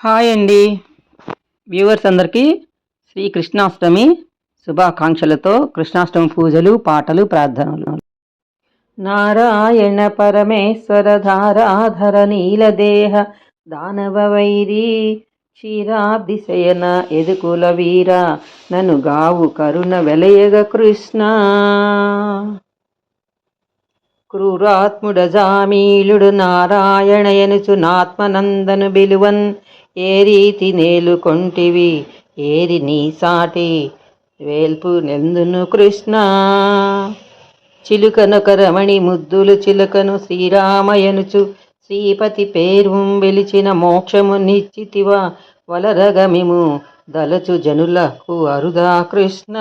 Hi అండి. Viewers అందరికీ శ్రీ కృష్ణాష్టమి శుభాకాంక్షలతో కృష్ణాష్టమి పూజలు పాటలు ప్రార్థనలు. నారాయణ పరమేశ్వర ధారాధర నీలదేహ దానవ వైరీ క్షీరాబ్దిశయన ఎదుకుల వీర నను గావు కరుణ వెలయగ కృష్ణ. క్రూరాత్ముడ జామీలుడు నారాయణయనుచు నాత్మనందను బిలువన్ ఏ రీతి నేలుకొంటివి ఏరి నీ సాటి? వేల్పు నెందును కృష్ణ. చిలుకనొక రమణి ముద్దులు చిలుకను శ్రీరామయనుచు. శ్రీపతి పేరు వెలిచిన మోక్షము నిశ్చితివా? వలరగమిము దలచు జనులకు అరుదా కృష్ణ.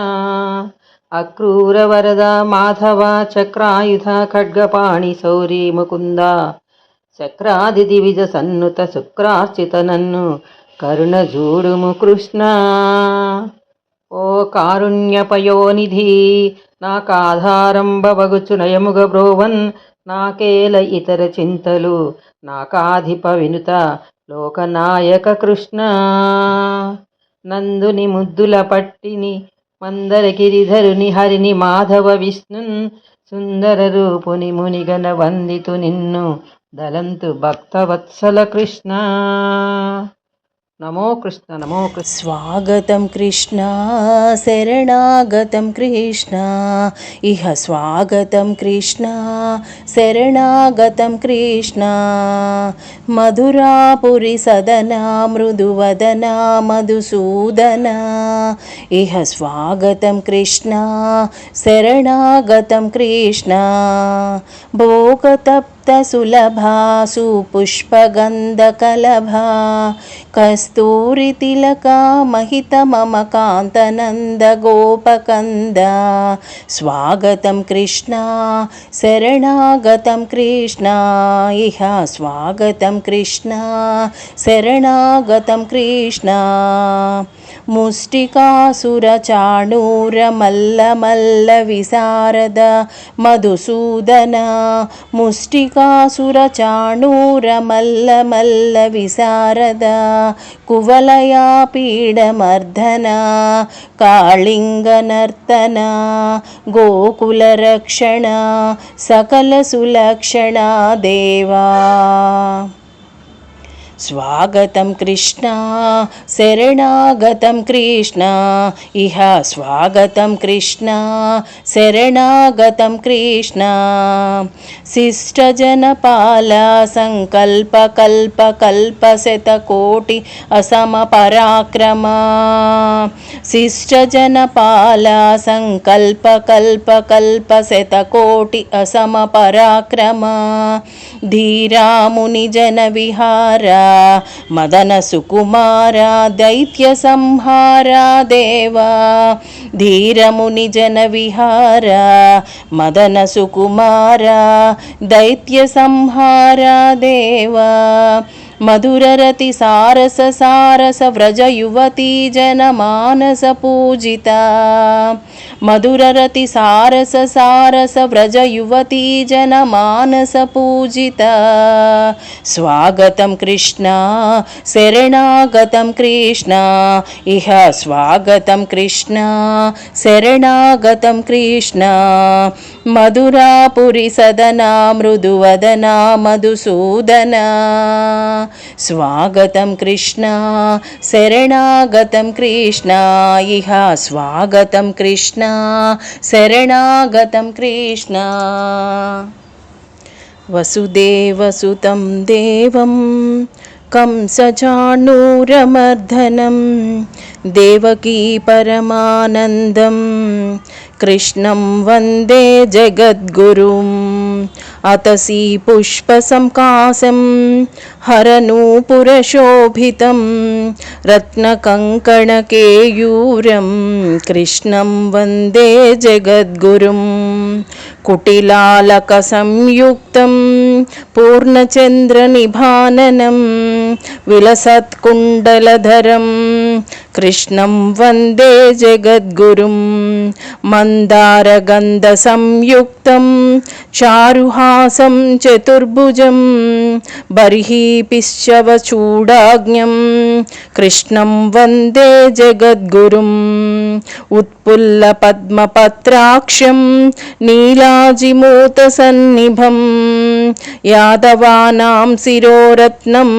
అక్రూర వరద మాధవ చక్రాయుధ ఖడ్గపాణి సౌరీ ముకుంద చక్రాది దివిజ సన్నుత శుక్రార్చిత నన్ను కరుణ జూడుము కృష్ణ. ఓ కారుణ్యపయోనిధి నాకాధారంబవగుచు నయముగ బ్రోవన్ నాకేల ఇతర చింతలు నాకాధిప వినుత లోకనాయక కృష్ణ. నందుని ముద్దుల పట్టిని మందరగిరిధరుని హరిని మాధవ విష్ణున్ సుందర రూపుని మునిగన వందితు నిన్ను దలంతు భక్తవత్సల కృష్ణ. నమో కృష్ణ నమో కృష్ణ. స్వాగతం కృష్ణ శరణాగతం కృష్ణ. ఇహ స్వాగతం కృష్ణ శరణాగతం కృష్ణ. మధురాపురి సదనా మృదువదనా మధుసూదన. ఇహ స్వాగతం కృష్ణ శరణాగతం కృష్ణ. భోగతప్ सुलभा सुपुष्पगन्धकलभा कस्तूरितिलकामहितममकान्तनन्दगोपकन्द स्वागतं कृष्णा शरणागतं कृष्णा इह स्वागतं कृष्णा शरणागतं कृष्णा। ముష్టికాసురచాణూరమల్లమల్ల విశారద మధుసూదన ముష్టికాసురచాణూరమల్లమల్ల విశారద కువలయా పీడమర్ధన కాళింగనర్తన గోకులరక్షణ సకల సులక్షణ దేవా. స్వాగతం కృష్ణ శరణాగతం కృష్ణ. ఇహ స్వాగతం కృష్ణ శరణాగతం కృష్ణ. శిష్టజనపాల సంకల్ప కల్ప కల్ప శతకోటి అసమ పరాక్రమ శిష్టజనపాల సంకల్ప కల్ప కల్ప శతకోటి అసమ పరాక్రమ ధీరాముని జన విహారా మదన సుకుమార దైత్య సంహార దేవా. ధీరముని జన విహార మదన సుకుమార దైత్య సంహార దేవా. మధురరతి సారస సారస వ్రజ యువతీ జన మానస పూజిత. మధురరతి సారస సారస వ్రజ యువతీ జన మానస పూజిత. స్వాగతం కృష్ణ శరణాగతం కృష్ణ. ఇహ స్వాగతం కృష్ణ శరణాగతం కృష్ణ. మధురాపురి సదనా మృదువదనా మధుసూదన. స్వాగతం కృష్ణ శరణాగతం కృష్ణ. ఇహ స్వాగతం కృష్ణ. शरणागतं कृष्ण। वसुदेवसुतं देवं कंसचाणूरमर्दनं देवकी परमानन्दं कृष्णं वन्दे जगद्गुरुम्। अतसि पुष्पसंकासं हरनूपुरशोभितं रत्नकङ्कणकेयूरं कृष्णं वन्दे जगद्गुरुं कुटिलालकसंयुक्तं पूर्णचन्द्रनिभाननं विलसत्कुण्डलधरम् कृष्णं वन्दे जगद्गुरुं मन्दारगन्धसंयुक्तं चारुहासं चतुर्भुजं बर्हीपिश्चवचूडाज्ञं कृष्णं वन्दे जगद्गुरुम् उत्पुल्लपद्मपत्राक्षं नीलाजिमूतसन्निभं यादवानां शिरोरत्नं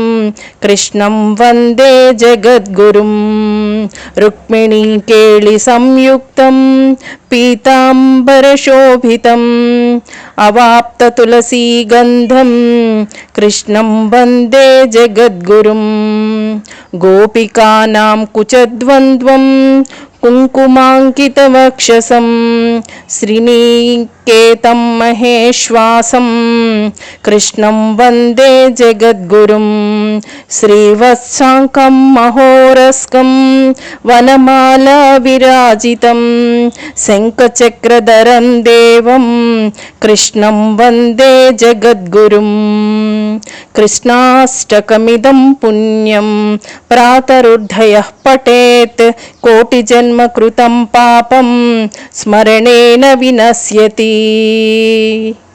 कृष्णं वन्दे जगद्गुरुम् जगद्गुरुं रुक्मिणीकेलिसंयुक्तं पीताम्बरशोभितम् अवाप्ततुलसीगन्धं कृष्णं वंदे जगद्गुरुं गोपिकानां कुचद्वन्द्वं कुङ्कुमाङ्कितवक्षसं श्रीनिकेतं महेश्वासं कृष्णं वन्दे जगद्गुरुं श्रीवत्साङ्कं महोरस्कं वनमालाविराजितं शङ्खचक्रधरं देवं कृष्णं वन्दे जगद्गुरुं कृष्णाष्टकमिदं पुण्यं प्रातरुद्धयः पठेत् कोटिजन्मकृतं पापं स्मरणेन विनश्यति Bye.